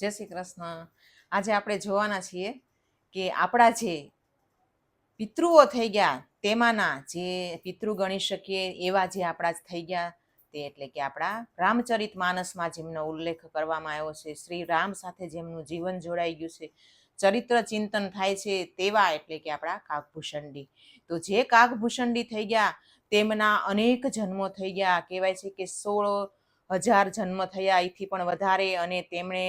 જય શ્રી કૃષ્ણ. આજે આપણે જોવાના છીએ કે આપણા જે પિતૃઓ થઈ ગયા, તેમાંના જે પિતૃ ગણી શકીએ એવા જે આપણા થઈ ગયા, તે એટલે કે આપણા રામચરિત માનસમાં જેમનો ઉલ્લેખ કરવામાં આવ્યો છે, શ્રી રામ સાથે જેમનું જીવન જોડાઈ ગયું છે, ચરિત્ર ચિંતન થાય છે તેવા એટલે કે આપણા કાગભૂષણડી તો જે કાગભૂષણડી થઈ ગયા, તેમના અનેક જન્મો થઈ ગયા, કહેવાય છે કે સોળ હજાર જન્મ થયા એથી પણ વધારે અને તેમણે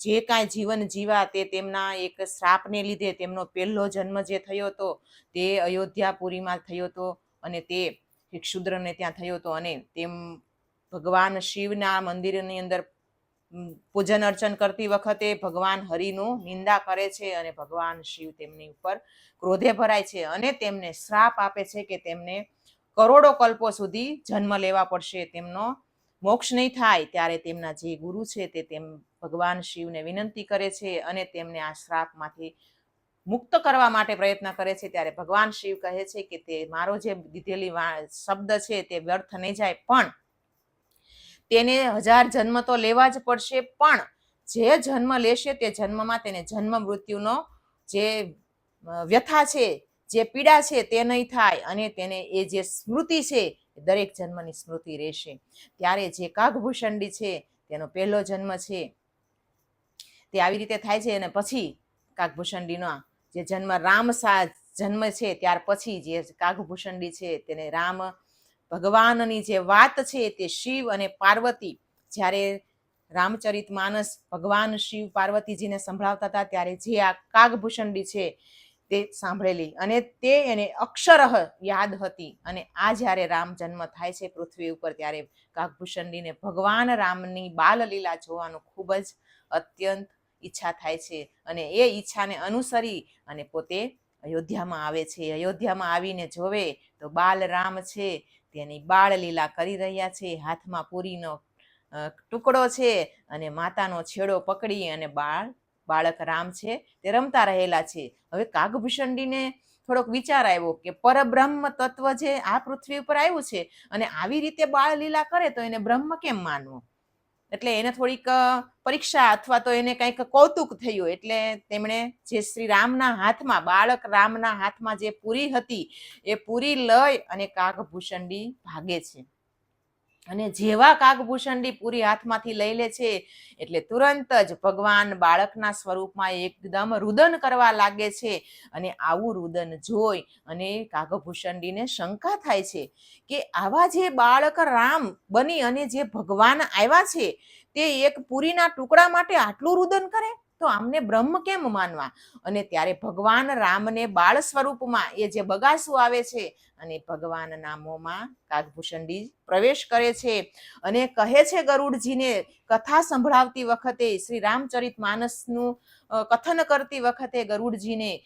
જે કાંઈ જીવન જીવા તે તેમના એક શ્રાપને લીધે તેમનો પહેલો જન્મ જે થયો હતો તે અયોધ્યાપુરીમાં થયો હતો અને તે ક્ષુદ્રને ત્યાં થયો હતો અને તેમ ભગવાન શિવના મંદિરની અંદર પૂજન અર્ચન કરતી વખતે ભગવાન હરિનું નિંદા કરે છે અને ભગવાન શિવ તેમની ઉપર ક્રોધે ભરાય છે અને તેમને શ્રાપ આપે છે કે તેમને કરોડો કલ્પો સુધી જન્મ લેવા પડશે તેમનો મોક્ષ નહીં થાય ત્યારે તેમના જે ગુરુ છે તે તેમ ભગવાન શિવને વિનંતી કરે છે અને તેમને આ શ્રાપમાંથી મુક્ત કરવા માટે પ્રયત્ન કરે છે. ત્યારે ભગવાન શિવ કહે છે કે તે મારો જે દીધેલી શબ્દ છે તે વ્યર્થ નહીં જાય. પણ તેને હજાર જન્મ તો લેવા જ પડશે, પણ જે જન્મ લેશે તે જન્મમાં તેને જન્મ મૃત્યુનો જે વ્યથા છે, જે પીડા છે તે નહીં થાય અને તેને એ જે સ્મૃતિ છે દરેક જન્મની સ્મૃતિ રહેશે. ત્યારે જે કાગભૂષણડી છે, તેનો પહેલો જન્મ છે. તે આવી રીતે થાય છે અને પછી કાગભૂષણડીનો જે જન્મ રામસા જન્મ છે, ત્યાર પછી જે કાગભૂષણડી છે, તેને રામ ભગવાનની જે વાત છે, તે શિવ અને પાર્વતી જ્યારે રામચરિત માનસ ભગવાન શિવ પાર્વતીજીને સંભળાવતા હતા, ત્યારે જે આ કાગભૂષણડી છે તે સાંભળેલી અને તે એને અક્ષરહ યાદ હતી. અને આ જ્યારે રામ જન્મ થાય છે પૃથ્વી ઉપર, ત્યારે કાગભૂષણડીને ભગવાન રામની બાલલીલા જોવાનું ખૂબ જ અત્યંત ઈચ્છા થાય છે. અને એ ઈચ્છાને અનુસરી અને પોતે અયોધ્યામાં આવે છે. અયોધ્યામાં આવીને જોવે તો બાલ રામ છે, તેની બાળલીલા કરી રહ્યા છે. હાથમાં પૂરીનો ટુકડો છે અને માતાનો છેડો પકડી અને બાળ બાળક રામ છે, તે રમતા રહેલા છે. હવે કાગભૂષણડીને થોડોક વિચાર આવ્યો કે પરબ્રહ્મ તત્વ જે આ પૃથ્વી ઉપર આવ્યું છે અને આવી રીતે બાળ લીલા કરે તો એને બ્રહ્મ કેમ માનવો? એટલે એને થોડીક પરીક્ષા અથવા તો એને કંઈક કૌતુક થયું એટલે તેમણે જે શ્રી રામના હાથમાં, બાળક રામના હાથમાં જે પૂરી હતી, એ પૂરી લઈ અને કાગભૂષણડી ભાગે છે. અને જેવા કાગભૂષણડી પૂરી હાથમાંથી લઈ લે છે, એટલે તુરંત જ ભગવાન બાળકના સ્વરૂપમાં એકદમ રુદન કરવા લાગે છે અને આવું રુદન જોઈ અને કાગભૂષણડીને શંકા થાય છે કે આવા જે બાળક રામ બની અને જે ભગવાન આવ્યા છે, તે એક પૂરીના ટુકડા માટે આટલું રુદન કરે? તો આમને બ્રહ્મ કેમ માનવા? અને ત્યારે ભગવાન રામને બાળ સ્વરૂપમાં એ જે બગાસું આવે છે, અને ભગવાનના મોંમાં કાગભૂષણડી પ્રવેશ કરે છે. અને કહે છે ગરુડજીને, કથા સંભળાવતી વખતે શ્રી રામચરિત માનસનું કથન કરતી વખતે ગરુડજીને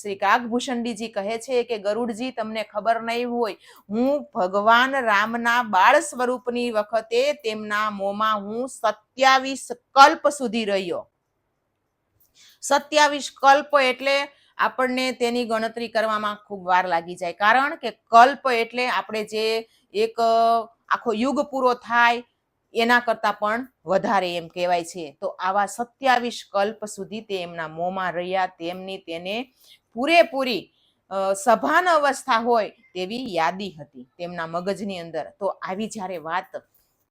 શ્રી- કાગભૂષણડીજી કહે છે કે, ગરુડજી, તમને ખબર નહીં હોય, હું ભગવાન રામના બાળ સ્વરૂપની વખતે તેમના મોંમાં હું સત્યાવીસ કલ્પ સુધી રહ્યો. સત્યાવીસ કલ્પ એટલે આપણને તેની ગણતરી કરવામાં ખૂબ વાર લાગી જાય. કારણ કે કલ્પ એટલે આપણે જે એક આખો યુગ પૂરો થાય એના કરતાં પણ વધારે એમ કહેવાય છે. તો આવા સત્યાવીસ કલ્પ સુધી તે એમના મોંમાં રહ્યા, તેમની તેને પૂરેપૂરી સભાન અવસ્થા હોય તેવી યાદી હતી તેમના મગજની અંદર. તો આવી જ્યારે વાત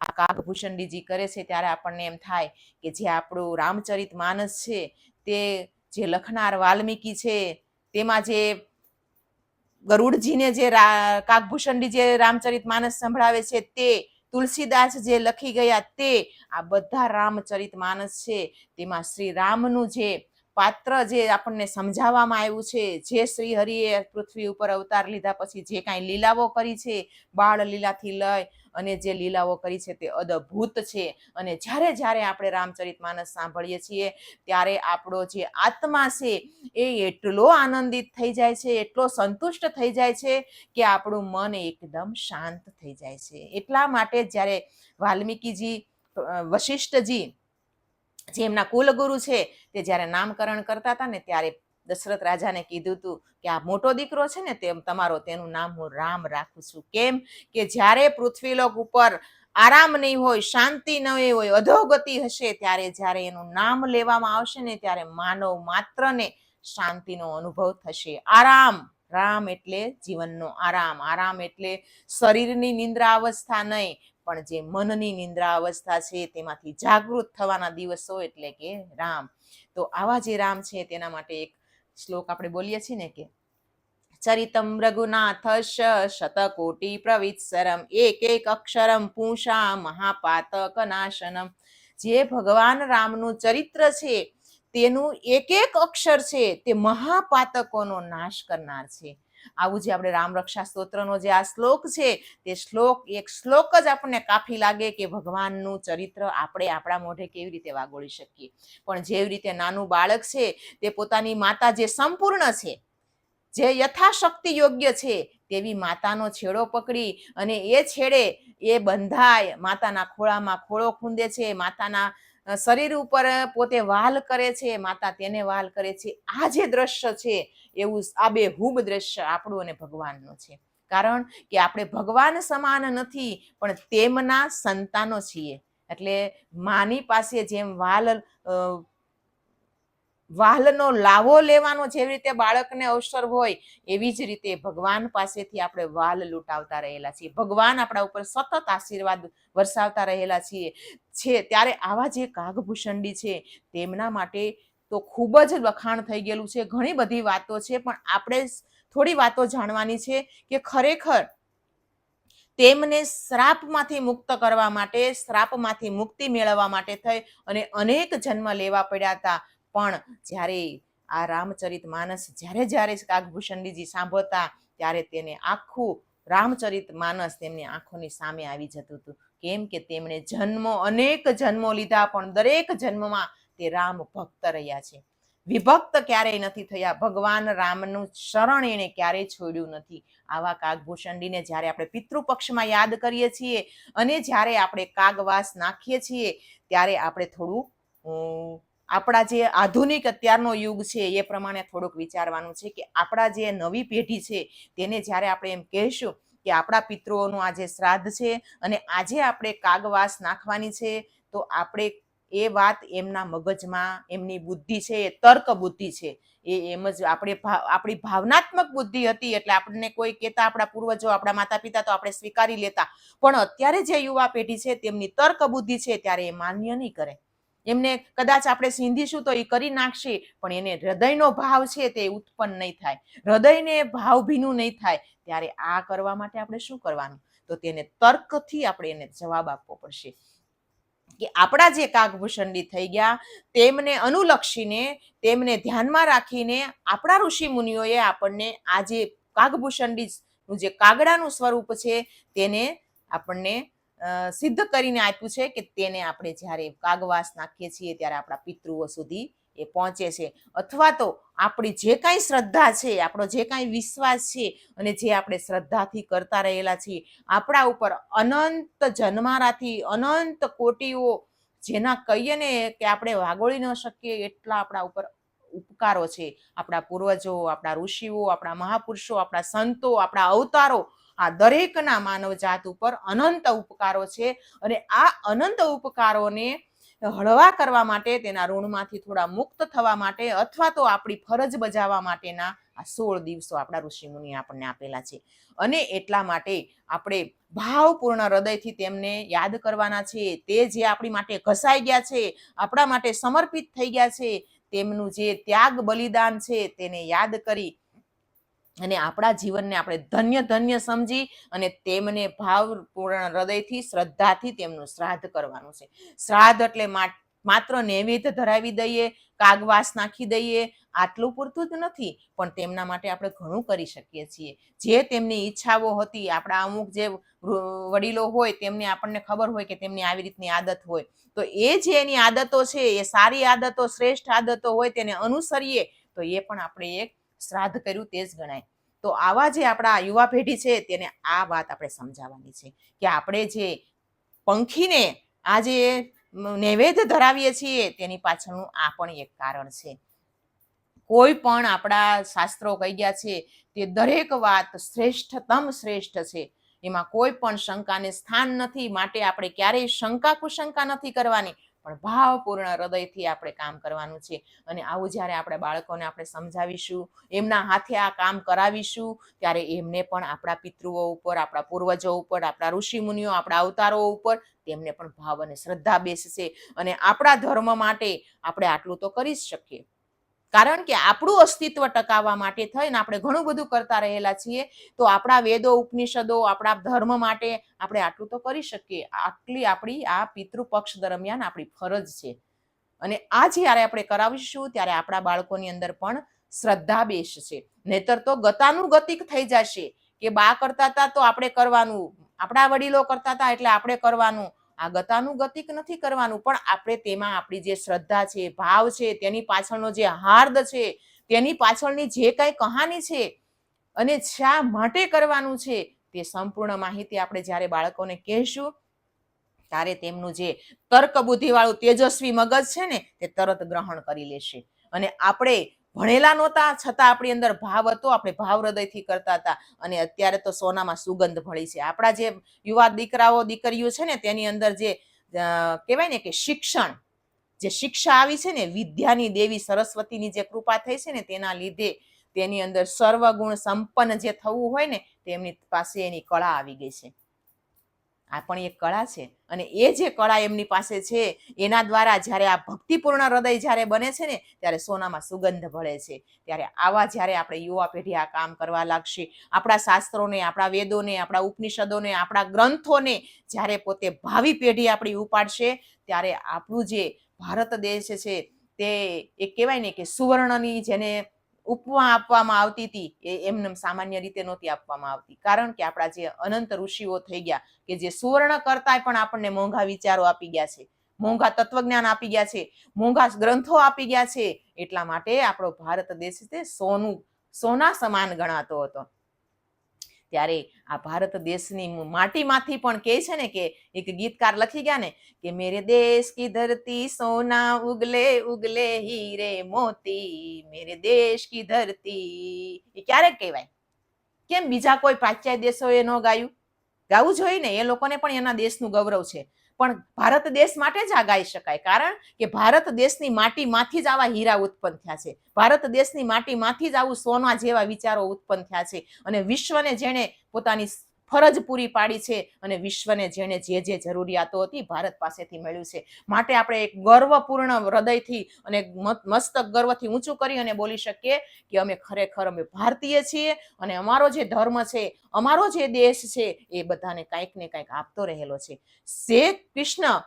આ કાગભૂષણડીજી કરે છે ત્યારે આપણને એમ થાય કે જે આપણું રામચરિત માનસ છે તે જે લખનાર વાલ્મીકી છે, તેમાં જે ગરુડજીને જે કાકભૂષણજી જે રામચરિત માનસ સંભળાવે છે, તે તુલસીદાસ જે લખી ગયા, તે આ બધા રામચરિત માનસ છે. તેમાં શ્રી રામનું જે પાત્ર જે આપણને સમજાવવામાં આવ્યું છે, જે શ્રી હરિએ પૃથ્વી ઉપર અવતાર લીધા પછી જે કાંઈ લીલાઓ કરી છે, બાળ લીલાથી લઈ અને જે લીલાઓ કરી છે તે અદભુત છે. અને જ્યારે જ્યારે આપણે રામચરિત માનસ સાંભળીએ છીએ, ત્યારે આપણો જે આત્મા છે એ એટલો આનંદિત થઈ જાય છે, એટલો સંતુષ્ટ થઈ જાય છે કે આપણું મન એકદમ શાંત થઈ જાય છે. એટલા માટે જ્યારે વાલ્મીકીજી વશિષ્ઠજી, જે એમના કુલગુરુ છે તે જ્યારે નામકરણ કરતા હતા ને ત્યારે દશરથ રાજાને કીધું હતું કે આ મોટો દીકરો છે ને તેમ તમારો તેનું નામ હું રામ રાખું છું. કેમ? કે જ્યારે પૃથ્વીલોક ઉપર આરામ નહીં હોય, શાંતિ નહીં હોય, અધોગતિ હશે, ત્યારે જ્યારે એનું નામ લેવામાં આવશે ને ત્યારે માનવ માત્રને શાંતિનો અનુભવ થશે. આરામ, રામ એટલે જીવનનો આરામ. આરામ એટલે શરીરની નિંદ્રા અવસ્થા નહીં, પણ જે મનની નિંદ્રા અવસ્થા છે તેમાંથી જાગૃત થવાના દિવસો એટલે કે રામ. તો આવા જે રામ છે તેના માટે એક શ્લોક આપણે બોલીએ છીએ ને કે, ચરિતમ રઘુનાથશ શતકોટી પ્રવિત્સરમ એક એક અક્ષરમ પૂષા મહાપાતક નાશનમ જે ભગવાન રામનું ચરિત્ર છે, તેનું એક એક અક્ષર છે તે મહાપાતકોનો નાશ કરનાર છે. આવું જે આપણે રામ રક્ષા સ્તોત્રનો જે આ શ્લોક છે, તે શ્લોક, એક શ્લોક જ આપણને કાફી લાગે કે ભગવાનનું ચરિત્ર આપણે આપણા મોઢે કેવી રીતે વાગોળી શકીએ. પણ જેવી રીતે નાનું બાળક છે, તે પોતાની માતા જે સંપૂર્ણ છે, જે યથાશક્તિ યોગ્ય છે, તેવી માતાનો છેડો પકડી અને એ છેડે એ બંધાય. માતાના ખોળામાં ખોળો ખૂંદે છે, માતાના શરીર ઉપર પોતે વાલ કરે છે, માતા તેને વાલ કરે છે. આ જે દ્રશ્ય છે, એવું આ બે હુબ દ્રશ્ય આપણું અને ભગવાનનું છે. કારણ કે આપણે ભગવાન સમાન નથી, પણ તેમના સંતાનો છીએ. એટલે માની પાસે જેમ વાલ અ, વાલનો લાવો લેવાનો જેવી રીતે બાળકને અવસર હોય એવી જ રીતે ભગવાન પાસેથી આપણે વાલ લૂંટાવતા રહેલા છીએ. ભગવાન આપણા ઉપર સતત આશીર્વાદ વરસાવતા રહેલા છીએ. છે ત્યારે આવા જે કાગભૂષણડી છે તેમના માટે તો ખૂબ જ લખાણ થઈ ગયેલું છે. ઘણી બધી વાતો છે પણ આપણે થોડી વાતો જાણવાની છે કે ખરેખર તેમને શ્રાપમાંથી મુક્ત કરવા માટે શ્રાપમાંથી મુક્તિ મેળવવા માટે થઈ અને અનેક જન્મ લેવા પડ્યા હતા. પણ જ્યારે આ રામચરિત માનસ જ્યારે જ્યારે કાગભૂષણજીજી સાંભળતા ત્યારે તેને આખું રામચરિત માનસ તેમની આંખોની સામે આવી જતું હતું. કેમ કે તેમણે જન્મો અનેક જન્મો લીધા પણ દરેક જન્મમાં તે રામ ભક્ત રહ્યા છે. વિભક્ત ક્યારેય નથી થયા. ભગવાન રામનું શરણ એણે ક્યારેય છોડ્યું નથી. આવા કાગભૂષણડીને જ્યારે આપણે પિતૃપક્ષમાં યાદ કરીએ છીએ અને જ્યારે આપણે કાગવાસ નાખીએ છીએ, ત્યારે આપણે થોડું આપણા જે આધુનિક અત્યારનો યુગ છે, એ પ્રમાણે થોડુંક વિચારવાનું છે કે આપણા જે નવી પેઢી છે, તેને જ્યારે આપણે એમ કહેશું કે આપણા પિતૃઓનું આજે શ્રાદ્ધ છે અને આજે આપણે કાગવાસ નાખવાની છે, તો આપણે એ વાત એમના મગજમાં, એમની બુદ્ધિ છે, એ તર્ક બુદ્ધિ છે, એ એમ જ આપણે આપણી ભાવનાત્મક બુદ્ધિ હતી એટલે આપણને કોઈ કહેતા આપણા પૂર્વજો, આપણા માતા પિતા તો આપણે સ્વીકારી લેતા. પણ અત્યારે જે યુવા પેઢી છે, તેમની તર્ક બુદ્ધિ છે, ત્યારે એ માન્ય નહીં કરે. એમને કદાચ આપણે સિંધીશું તો એ કરી નાખશે, પણ એને હૃદયનો ભાવ છે તે ઉત્પન્ન નહીં થાય. હૃદયને ભાવ ભીનું નહીં થાય. ત્યારે આ કરવા માટે આપણે શું કરવાનું? તો તેને તર્કથી આપણે એને જવાબ આપવો પડશે. કે આપણા જે કાગભૂષણડી થઈ ગયા, તેમને અનુલક્ષીને, તેમને ધ્યાનમાં રાખીને આપણા ઋષિ મુનિઓએ આપણને આ જે કાગભૂષણડી નું જે કાગડાનું સ્વરૂપ છે, તેને આપણને સિદ્ધ કરીને આપ્યું છે કે તેને આપણે જ્યારે કાગવાસ નાખીએ છીએ ત્યારે આપણા પિતૃઓ સુધી એ પહોંચે છે. અથવા તો આપણી જે કાંઈ શ્રદ્ધા છે, આપણો જે કાંઈ વિશ્વાસ છે અને જે આપણે શ્રદ્ધાથી કરતા રહેલા છીએ, આપણા ઉપર અનંત જન્મારાથી અનંત કોટીઓ જેના કહીએ ને કે આપણે વાગોળી ન શકીએ એટલા આપણા ઉપર ઉપકારો છે. આપણા પૂર્વજો, આપણા ઋષિઓ, આપણા મહાપુરુષો, આપણા સંતો, આપણા અવતારો આ દરેકના માનવ જાત ઉપર અનંત ઉપકારો છે અને આ અનંત ઉપકારોને હળવા કરવા માટે, તેના ઋણમાંથી થોડા મુક્ત થવા માટે અથવા તો આપણી ફરજ બજાવવા માટેના આ સોળ દિવસો આપણા ઋષિમુનિએ આપણને આપેલા છે. અને એટલા માટે આપણે ભાવપૂર્ણ હૃદયથી તેમને યાદ કરવાના છે. તે જે આપણી માટે ઘસાઈ ગયા છે, આપણા માટે સમર્પિત થઈ ગયા છે, તેમનું જે ત્યાગ બલિદાન છે, તેને યાદ કરી અને આપણા જીવનને આપણે ધન્ય ધન્ય સમજી અને તેમને ભાવપૂર્ણ હૃદયથી, શ્રદ્ધાથી તેમનું શ્રાદ્ધ કરવાનું છે. શ્રાદ્ધ એટલે માત્ર નૈવેદ્ય ધરાવી દઈએ, કાગવાસ નાખી દઈએ, આટલું પૂરતું જ નથી, પણ તેમના માટે આપણે ઘણું કરી શકીએ છીએ. જે તેમની ઈચ્છાઓ હતી, આપણા અમુક જે વડીલો હોય, તેમને આપણને ખબર હોય કે તેમની આવી રીતની આદત હોય. તો એ જે એની આદતો છે, એ સારી આદતો, શ્રેષ્ઠ આદતો હોય, તેને અનુસરીએ, તો એ પણ આપણે એક શ્રાદ્ધ કર્યું તે જ ગણાય. તો આવા જે આપણા યુવા પેઢી છે તેને આ વાત આપણે સમજાવવાની છે કે આપણે જે પંખીને આ જે નૈવેદ્ય ધરાવીએ છીએ તેની પાછળનું આ પણ એક કારણ છે. કોઈ પણ આપણા શાસ્ત્રો કહી ગયા છે તે દરેક વાત શ્રેષ્ઠતમ શ્રેષ્ઠ છે. એમાં કોઈ પણ શંકાને સ્થાન નથી, માટે આપણે ક્યારેય શંકા કુશંકા નથી કરવાની. પણ ભાવપૂર્ણ હૃદયથી આપણે કામ કરવાનું છે. અને આવું જ્યારે આપણે બાળકોને આપણે સમજાવીશું, એમના હાથે આ કામ કરાવીશું, ત્યારે એમને પણ આપણા પિતૃઓ ઉપર, આપણા પૂર્વજો ઉપર, આપણા ઋષિમુનિઓ, આપણા અવતારો ઉપર તેમને પણ ભાવ અને શ્રદ્ધા બેસશે. અને આપણા ધર્મ માટે આપણે આટલું તો કરી જ શકીએ. કારણ કે આપણું અસ્તિત્વ ટકાવવા માટે થઈને આપણે ઘણું બધું કરતા રહેલા છીએ, તો આપણા વેદો, ઉપનિષદો, આપણા ધર્મ માટે આપણે આટલું તો કરી શકીએ. આટલી આપણી આ પિતૃપક્ષ દરમિયાન આપણી ફરજ છે. અને આ જ્યારે આપણે કરાવીશું ત્યારે આપણા બાળકોની અંદર પણ શ્રદ્ધા બેસશે નહીતર તો ગતાનુગતિક થઈ જશે કે બા કરતા હતા તો આપણે કરવાનું, આપણા વડીલો કરતા હતા એટલે આપણે કરવાનું આ ગતાનુગતિક નથી કરવાનું, પણ આપણે તેમાં આપણી જે શ્રદ્ધા છે, ભાવ છે, તેની પાછળનો જે હાર્દ છે, તેની પાછળની જે કાંઈ કહાની છે અને શા માટે કરવાનું છે તે સંપૂર્ણ માહિતી આપણે જ્યારે બાળકોને કહેશું, ત્યારે તેમનું જે તર્ક બુદ્ધિવાળું તેજસ્વી મગજ છે ને, તે તરત ગ્રહણ કરી લેશે. અને આપણે ભણેલા નહોતા, છતાં આપણી અંદર ભાવ હતો, આપણે ભાવ હૃદયથી કરતા હતા. અને અત્યારે તો સોનામાં સુગંધ ભળી છે. આપણા જે યુવા દીકરાઓ, દીકરીઓ છે ને, તેની અંદર જે કહેવાય ને કે શિક્ષણ, જે શિક્ષા આવી છે ને, વિદ્યાની દેવી સરસ્વતીની જે કૃપા થઈ છે ને, તેના લીધે તેની અંદર સર્વગુણ સંપન્ન જે થવું હોય ને, તેમની પાસે એની કળા આવી ગઈ છે. આ પણ એક કળા છે. અને એ જે કળા એમની પાસે છે, એના દ્વારા જ્યારે આ ભક્તિપૂર્ણ હૃદય જ્યારે બને છે ને, ત્યારે સોનામાં સુગંધ ભળે છે. ત્યારે આવા જ્યારે આપણે યુવા પેઢી આ કામ કરવા લાગશે, આપણા શાસ્ત્રોને, આપણા વેદોને, આપણા ઉપનિષદોને, આપણા ગ્રંથોને જ્યારે પોતે ભાવિ પેઢી આપણી ઉપાડશે, ત્યારે આપણું જે ભારત દેશ છે, તે એ કહેવાય ને કે સુવર્ણની જેને ઉપમા આપવામાં આવતી હતી, એ એમને સામાન્ય રીતે નહોતી આપવામાં આવતી. કારણ કે આપણા જે અનંત ઋષિઓ થઈ ગયા કે જે સુવર્ણ કરતા પણ આપણને મોંઘા વિચારો આપી ગયા છે, મોંઘા તત્વજ્ઞાન આપી ગયા છે, મોંઘા ગ્રંથો આપી ગયા છે, એટલા માટે આપણો ભારત દેશ તે સોનું, સોના સમાન ગણાતો હતો. ત્યારે આ ભારત દેશની માટીમાંથી પણ કહે છે ને કે એક ગીતકાર લખી ગયા ને કે મેરે દેશ કી ધરતી સોના ઉગલે ઉગલે હીરે મોતી, મેરે દેશ કી ધરતી એ ક્યારે કહેવાય? કેમ બીજા કોઈ પ્રાચ્ય દેશોએ ન ગાયું? ગાવું જોઈએ ને, એ લોકોને પણ એના દેશનું ગૌરવ છે. પણ ભારત દેશ માટે જ આ ગાઈ શકાય. કારણ કે ભારત દેશની માટીમાંથી જ આવા હીરા ઉત્પન્ન થયા છે. ભારત દેશની માટીમાંથી જ આવું સોના જેવા વિચારો ઉત્પન્ન થયા છે. અને વિશ્વને જેણે પોતાની ફરજ પૂરી પાડી છે અને વિશ્વને જેણે જે જે જરૂરિયાતો હતી ભારત પાસેથી મળ્યું છે. માટે આપણે એક ગર્વપૂર્ણ હૃદયથી અને મસ્તક ગર્વથી ઊંચું કરી અને બોલી શકીએ કે અમે ખરેખર અમે ભારતીય છીએ અને અમારો જે ધર્મ છે, અમારો જે દેશ છે, એ બધાને કાંઈક ને કાંઈક આપતો રહેલો છે. શેખ કૃષ્ણ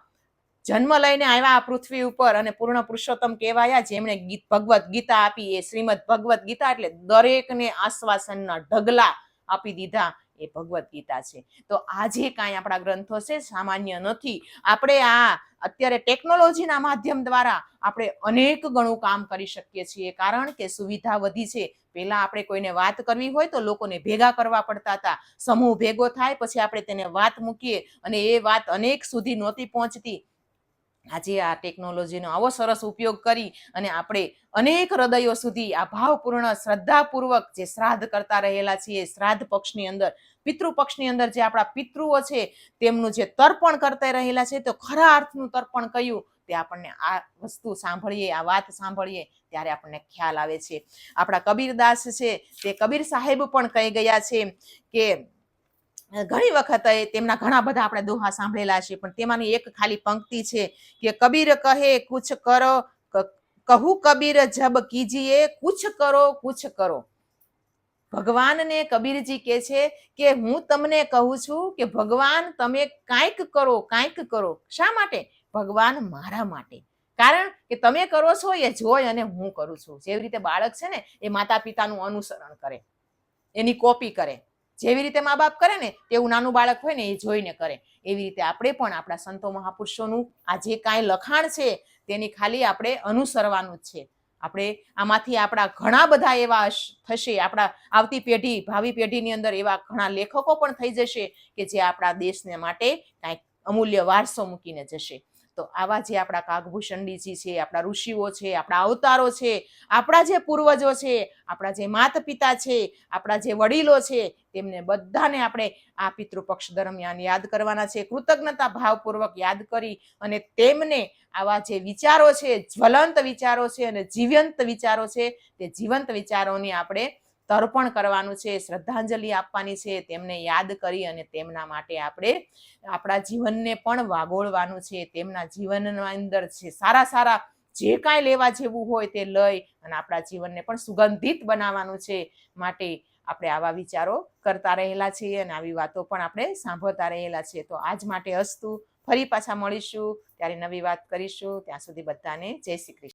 જન્મ લઈને આવ્યા આ પૃથ્વી ઉપર અને પૂર્ણ પુરુષોત્તમ કહેવાયા, જેમણે ગીત ભગવત ગીતા આપી, એ શ્રીમદ ભગવદ્ ગીતા એટલે દરેકને આશ્વાસનના ઢગલા આપી દીધા. એ ભગવદ્ ગીતા છે. તો આ જે કાંઈ આપણા ગ્રંથો છે, સામાન્ય નથી. આપણે આ અત્યારે ટેકનોલોજીના માધ્યમ દ્વારા આપણે અનેક ગણું કામ કરી શકીએ છીએ. કારણ કે સુવિધા વધી છે. પહેલાં આપણે કોઈને વાત કરવી હોય તો લોકોને ભેગા કરવા પડતા હતા. સમૂહ ભેગો થાય, પછી આપણે તેને વાત મૂકીએ અને એ વાત અનેક સુધી નહોતી પહોંચતી. આજે આ ટેકનોલોજીનો આવો સરસ ઉપયોગ કરી અને આપણે અનેક હૃદયો સુધી આ ભાવપૂર્ણ, શ્રદ્ધાપૂર્વક જે શ્રાદ્ધ કરતા રહેલા છીએ, શ્રાદ્ધ પક્ષની અંદર, પિતૃ પક્ષની અંદર જે આપણા પિતૃઓ છે, તેમનું જે તર્પણ કરતા રહેલા છે, તો ખરા અર્થનું તર્પણ કયું? તે આપણને આ વસ્તુ સાંભળીએ, આ વાત સાંભળીએ, ત્યારે આપણને ખ્યાલ આવે છે. આપણા કબીરદાસ છે, તે કબીર સાહેબ પણ કહી ગયા છે કે ઘણી વખત તેમના ઘણા બધા આપણે દોહા સાંભળેલા છે, પણ તેમાંની એક ખાલી પંક્તિ છે કે કબીર કહે, કુછ કરો કહું કબીર જબ કીજીએ, કુછ કરો કુછ કરો. ભગવાનને કબીરજી કહે છે કે, હું તમને કહું છું કે ભગવાન તમે કાંઈક કરો કાંઈક કરો. શા માટે? ભગવાન મારા માટે. કારણ કે તમે કરો છો એ જોઈ અને હું કરું છું. જેવી રીતે બાળક છે ને, એ માતા પિતાનું અનુસરણ કરે, એની કોપી કરે. જેવી રીતે મા બાપ કરે ને, તેવું નાનું બાળક હોય ને, એ જોઈને કરે. એવી રીતે આપણે પણ આપણા સંતો મહાપુરુષોનું આ જે કાંઈ લખાણ છે, તેની ખાલી આપણે અનુસરવાનું જ છે. આપણે આમાંથી આપણા ઘણા બધા એવા થશે. આપણા આવતી પેઢી, ભાવિ પેઢીની અંદર એવા ઘણા લેખકો પણ થઈ જશે કે જે આપણા દેશને માટે કાંઈક અમૂલ્ય વારસો મૂકીને જશે. તો આવા જે આપણા કાગભૂષણજીજી છે, આપણા ઋષિઓ છે, આપણા અવતારો છે, આપણા જે પૂર્વજો છે, આપણા જે માતા પિતા છે, આપણા જે વડીલો છે, તેમને બધાને આપણે આ પિતૃપક્ષ દરમિયાન યાદ કરવાના છે. કૃતજ્ઞતા ભાવપૂર્વક યાદ કરી અને તેમને આવા જે વિચારો છે, જ્વલંત વિચારો છે અને જીવંત વિચારો છે, તે જીવંત વિચારોની આપણે તર્પણ કરવાનું છે, શ્રદ્ધાંજલિ આપવાની છે, તેમને યાદ કરી અને તેમના માટે આપણે આપણા જીવનને પણ વાગોળવાનું છે, તેમના જીવનના અંદર છે સારા સારા જે કાંઈ લેવા જેવું હોય તે લઈ અને આપણા જીવનને પણ સુગંધિત બનાવવાનું છે માટે આપણે આવા વિચારો કરતા રહેલા છીએ અને આવી વાતો પણ આપણે સાંભળતા રહેલા છીએ. તો આજ માટે અસ્તુ. ફરી પાછા મળીશું. ત્યારે નવી વાત કરીશું. ત્યાં સુધી બધાને જય શ્રી કૃષ્ણ.